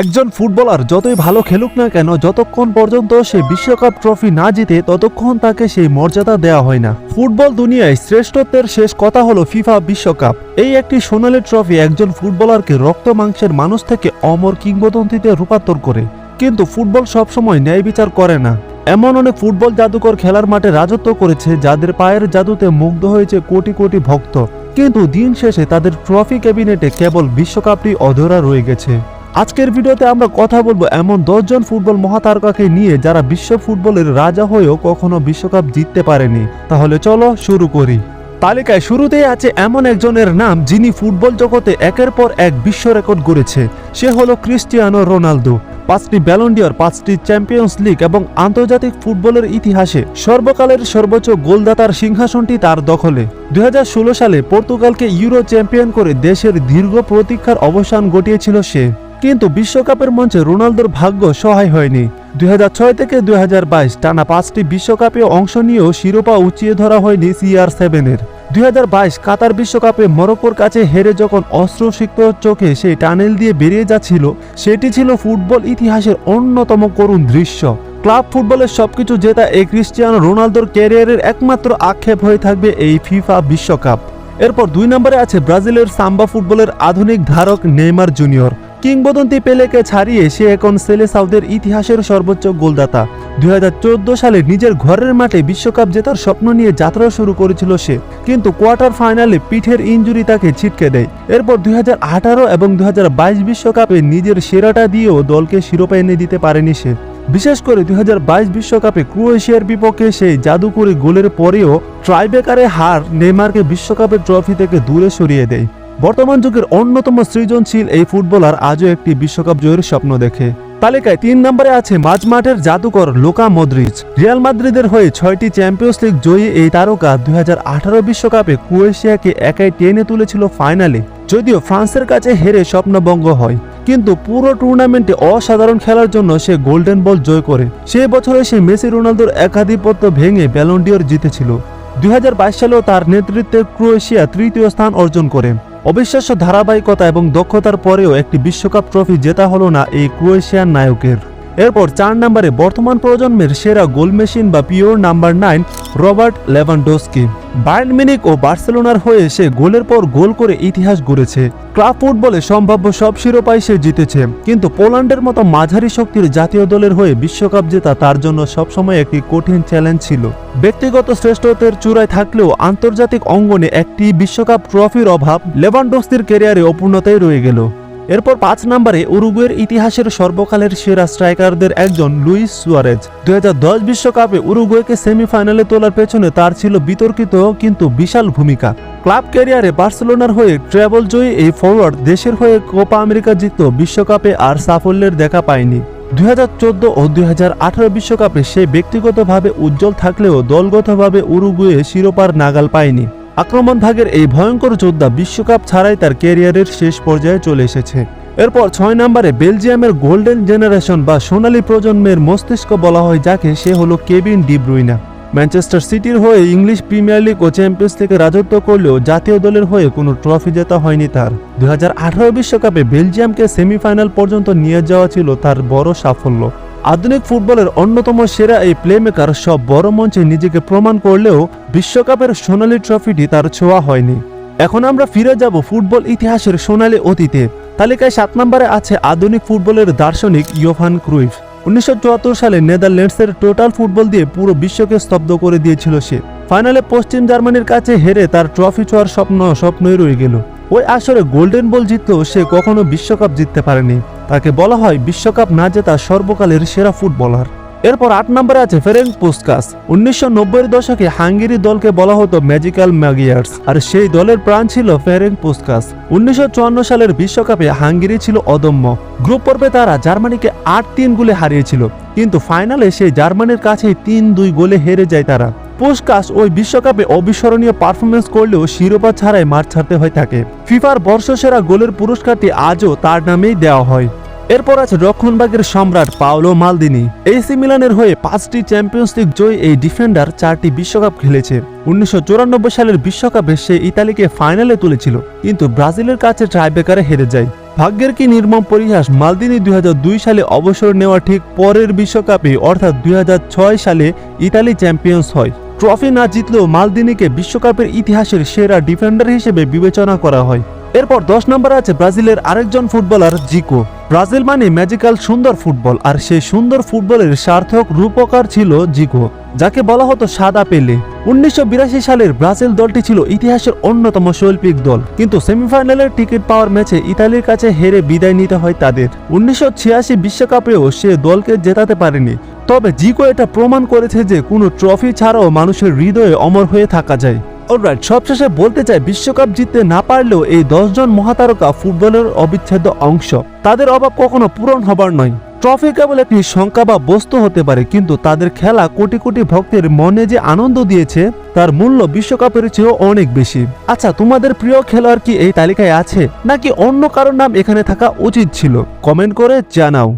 একজন ফুটবলার যতই ভালো খেলুক না কেন, যতক্ষণ পর্যন্ত সে বিশ্বকাপ ট্রফি না জিতে, ততক্ষণ তাকে সেই মর্যাদা দেওয়া হয় না। ফুটবল দুনিয়ায় শ্রেষ্ঠত্বের শেষ কথা হলো ফিফা বিশ্বকাপ। এই একটি সোনালী ট্রফি একজন ফুটবলারকে রক্ত মাংসের মানুষ থেকে অমর কিংবদন্তিতে রূপান্তর করে। কিন্তু ফুটবল সবসময় ন্যায় বিচার করে না। এমন অনেক ফুটবল জাদুকর খেলার মাঠে রাজত্ব করেছে, যাদের পায়ের জাদুতে মুগ্ধ হয়েছে কোটি কোটি ভক্ত। কিন্তু দিন শেষে তাদের ট্রফি ক্যাবিনেটে কেবল বিশ্বকাপটি অধরা রয়ে গেছে। আজকের ভিডিওতে আমরা কথা বলব এমন দশজন ফুটবল মহাতারকাকে নিয়ে যারা বিশ্ব ফুটবলের রাজা হয়েও কখনো বিশ্বকাপ জিততে পারেনি। তাহলে চলো শুরু করি। তালিকায় শুরুতেই আছে এমন একজনের নাম যিনি ফুটবল জগতে একের পর এক বিশ্ব রেকর্ড গড়েছে। সে হলো ক্রিস্টিয়ানো রোনালদো। পাঁচটি ব্যালন্ডিয়র পাঁচটি চ্যাম্পিয়ন্স লিগ এবং আন্তর্জাতিক ফুটবলের ইতিহাসে সর্বকালের সর্বোচ্চ গোলদাতার সিংহাসনটি তার দখলে। দু হাজার ষোলো সালে পর্তুগালকে ইউরো চ্যাম্পিয়ন করে দেশের দীর্ঘ প্রতীক্ষার অবসান ঘটিয়েছিল সে। কিন্তু বিশ্বকাপের মঞ্চে রোনালদোর ভাগ্য সহায় হয়নি। দুই হাজার ছয় থেকে দুই হাজার বাইশ টানা পাঁচটি বিশ্বকাপে অংশ নিয়েও শিরোপা উঁচিয়ে ধরা হয়নি সিআর সেভেনের। দুই হাজার বাইশ কাতার বিশ্বকাপে মরক্কোর কাছে হেরে যখন অস্ত্র অস্ত্রসিক্ত চোখে সেই টানেল দিয়ে বেরিয়ে যাচ্ছিল, সেটি ছিল ফুটবল ইতিহাসের অন্যতম করুণ দৃশ্য। ক্লাব ফুটবলের সবকিছু জেতা এই ক্রিস্টিয়ানো রোনালদোর ক্যারিয়ারের একমাত্র আক্ষেপ হয়ে থাকবে এই ফিফা বিশ্বকাপ। এরপর দুই নম্বরে আছে ব্রাজিলের সাম্বা ফুটবলের আধুনিক ধারক নেইমার জুনিয়র। কিংবদন্তি পেলেকে ছাড়িয়ে সে এখন সেলে সাউদের ইতিহাসের সর্বোচ্চ গোলদাতা। দুই হাজার চোদ্দ সালে নিজের ঘরের মাঠে বিশ্বকাপ জেতার স্বপ্ন নিয়ে যাত্রা শুরু করেছিল সে। কিন্তু কোয়ার্টার ফাইনালে পিঠের ইঞ্জুরি তাকে ছিটকে দেয়। এরপর দুই হাজার আঠারো এবং দুই বিশ্বকাপে নিজের সেরাটা দিয়েও দলকে শিরোপা এনে দিতে পারেনি সে। বিশেষ করে দুই বিশ্বকাপে ক্রোয়েশিয়ার বিপক্ষে সেই জাদুকরি গোলের পরেও ট্রাইবেকারে হার নেইমারকে বিশ্বকাপের ট্রফি থেকে দূরে সরিয়ে দেয়। বর্তমান যুগের অন্যতম সৃজনশীল এই ফুটবলার আজও একটি বিশ্বকাপ জয়ের স্বপ্ন দেখে। তালিকায় তিন নম্বরে আছে মাঝমাঠের জাদুকর লোকা মদ্রিচ রিয়াল মাদ্রিদের হয়ে ছয়টি চ্যাম্পিয়ন্স লিগ জয়ী এই তারকা দুই বিশ্বকাপে ক্রোয়েশিয়াকে একাই টেনে তুলেছিল ফাইনালে, যদিও ফ্রান্সের কাছে হেরে স্বপ্নভঙ্গ হয়। কিন্তু পুরো টুর্নামেন্টে অসাধারণ খেলার জন্য সে গোল্ডেন বল জয় করে। সে বছরে সে মেসি রোনালদোর একাধিপত্য ভেঙে ব্যালন্ডিয়র জিতেছিল। দুই হাজার বাইশ সালেও তার নেতৃত্বে ক্রোয়েশিয়া তৃতীয় স্থান অর্জন করে। অবিশ্বাস্য ধারাবাহিকতা এবং দক্ষতার পরেও একটি বিশ্বকাপ ট্রফি জেতা হলো না এই ক্রোয়েশিয়ান নায়কের। এরপর চার নম্বরে বর্তমান প্রজন্মের সেরা গোল মেশিন বা pure number nine Robert Lewandowski. Bayern Munich ও বার্সেলোনার হয়ে সে গোলের পর গোল করে ইতিহাস গড়েছে। ক্লাব ফুটবলে সম্ভাব্য সব শিরোপাই সে জিতেছে। কিন্তু পোল্যান্ডের মতো মাঝারি শক্তির জাতীয় দলের হয়ে বিশ্বকাপ জেতা তার জন্য সবসময় একটি কঠিন চ্যালেঞ্জ ছিল। ব্যক্তিগত শ্রেষ্ঠত্বের চূড়ায় থাকলেও আন্তর্জাতিক অঙ্গনে একটি বিশ্বকাপ ট্রফির অভাব লেভানডোস্কির ক্যারিয়ারে অপূর্ণতাই রয়ে গেল। এরপর পাঁচ নম্বরে উরুগুয়ের ইতিহাসের সর্বকালের সেরা স্ট্রাইকারদের একজন লুইস সুয়ারেজ। দুই বিশ্বকাপে উরুগুয়েকে সেমিফাইনালে তোলার পেছনে তার ছিল বিতর্কিত কিন্তু বিশাল ভূমিকা। ক্লাব ক্যারিয়ারে বার্সেলোনার হয়ে ট্রাভেল জয়ী এই ফরওয়ার্ড দেশের হয়ে কোপা আমেরিকা জিতত বিশ্বকাপে আর সাফল্যের দেখা পায়নি। দুই হাজার চোদ্দ ও দুই বিশ্বকাপে সে ব্যক্তিগতভাবে উজ্জ্বল থাকলেও দলগতভাবে উরুগুয়ে শিরোপার নাগাল পায়নি। আক্রমণ ভাগের এই ভয়ঙ্কর যোদ্ধা বিশ্বকাপ ছাড়াই তার ক্যারিয়ারের শেষ পর্যায়ে চলে এসেছে। এরপর ছয় নম্বরে বেলজিয়ামের গোল্ডেন জেনারেশন বা সোনালী প্রজন্মের মস্তিষ্ক বলা হয়, যাকে সে হলো কেবিন ডিব্রুইনা ম্যানচেস্টার সিটির হয়ে ইংলিশ প্রিমিয়ার লিগ ও চ্যাম্পিয়ন্স থেকে রাজত্ব করলেও জাতীয় দলের হয়ে কোনো ট্রফি জেতা হয়নি তার। দুই বিশ্বকাপে বেলজিয়ামকে সেমিফাইনাল পর্যন্ত নিয়ে যাওয়া ছিল তার বড় সাফল্য। আধুনিক ফুটবলের অন্যতম সেরা এই প্লেমেকার সব বড় মঞ্চে নিজেকে প্রমাণ করলেও বিশ্বকাপের সোনালী ট্রফিটি তার ছোঁয়া হয়নি। এখন আমরা ফিরে যাব ফুটবল ইতিহাসের সোনালী অতীতে। তালিকায় সাত নম্বরে আছে আধুনিক ফুটবলের দার্শনিক ইয়োহান ক্রুইফ। উনিশশো চুয়াত্তর সালে নেদারল্যান্ডসের টোটাল ফুটবল দিয়ে পুরো বিশ্বকে স্তব্ধ করে দিয়েছিল সে। ফাইনালে পশ্চিম জার্মানির কাছে হেরে তার ট্রফি ছোঁয়ার স্বপ্ন স্বপ্নই রয়ে গেল। ওই আসরে গোল্ডেন বল জিতলেও সে কখনো বিশ্বকাপ জিততে পারেনি। তাকে বলা হয় বিশ্বকাপ না জেতা সর্বকালের সেরা ফুটবলার। এরপর আট নম্বরে আছে ফেরেং পুস্কাস। উনিশশো নব্বই দশকে হাঙ্গেরি দলকে বলা হতো ম্যাজিক্যাল ম্যাগিয়ার্স, আর সেই দলের প্রাণ ছিল ফেরেং পুস্কাস। উনিশশো সালের বিশ্বকাপে হাঙ্গেরি ছিল অদম্য। গ্রুপ পর্বে তারা জার্মানিকে আট তিন গোলে হারিয়েছিল, কিন্তু ফাইনালে সেই জার্মানির কাছেই তিন দুই গোলে হেরে যায় তারা। পুস্কাস ওই বিশ্বকাপে অবিস্মরণীয় পারফরমেন্স করলেও শিরোপা ছাড়াই মাঠ ছাড়তে হয় তাকে। ফিফার বর্ষসেরা গোলের পুরস্কারটি আজও তার নামেই দেওয়া হয়। এরপর আছে রক্ষণবাগের সম্রাট পাওলো মালদিনি। এসি মিলানের হয়ে পাঁচটি চ্যাম্পিয়ন্স লিগ জয়ী এই ডিফেন্ডার চারটি বিশ্বকাপ খেলেছে। উনিশশো চুরানব্বই সালের বিশ্বকাপে সে ইতালিকে ফাইনালে তুলেছিল, কিন্তু ব্রাজিলের কাছে ট্রাইবেকারে হেরে যায়। ভাগ্যের কি নির্মম পরিহাস মালদিনি দুই সালে অবসর নেওয়া ঠিক পরের বিশ্বকাপে, অর্থাৎ দুই হাজার ছয় সালে ইতালি চ্যাম্পিয়ন্স হয়। ট্রফি না জিতলেও মালদিনিকে বিশ্বকাপের ইতিহাসের সেরা ডিফেন্ডার হিসেবে বিবেচনা করা হয়। এরপর দশ নম্বর আছে ব্রাজিলের আরেকজন ফুটবলার, জিকো। ব্রাজিল মানে ম্যাজিক্যাল সুন্দর ফুটবল, আর সেই সুন্দর ফুটবলের সার্থক রূপকার ছিল জিকো, যাকে বলা হতো সাদা পেলে। উনিশশো বিরাশি সালের ব্রাজিল দলটি ছিল ইতিহাসের অন্যতম শৈল্পিক দল, কিন্তু সেমিফাইনালের টিকিট পাওয়ার ম্যাচে ইতালির কাছে হেরে বিদায় নিতে হয় তাদের। উনিশশো বিশ্বকাপেও সে দলকে জেতাতে পারেনি, তবে জিকো এটা প্রমাণ করেছে যে কোনো ট্রফি ছাড়াও মানুষের হৃদয়ে অমর হয়ে থাকা যায়। অলরাইট সবশেষে বলতে চাই, বিশ্বকাপ জিততে না পারলেও এই দশজন মহাতারকা ফুটবলের অবিচ্ছেদ্য অংশ। তাদের অভাব কখনো পূরণ হবার নয়। ট্রফি কেবল একটি সংখ্যা বা বস্তু হতে পারে, কিন্তু তাদের খেলা কোটি কোটি ভক্তের মনে যে আনন্দ দিয়েছে, তার মূল্য বিশ্বকাপের চেয়েও অনেক বেশি। আচ্ছা তোমাদের প্রিয় খেলোয়াড় কি এই তালিকায় আছে, নাকি অন্য কারোর নাম এখানে থাকা উচিত ছিল? কমেন্ট করে জানাও।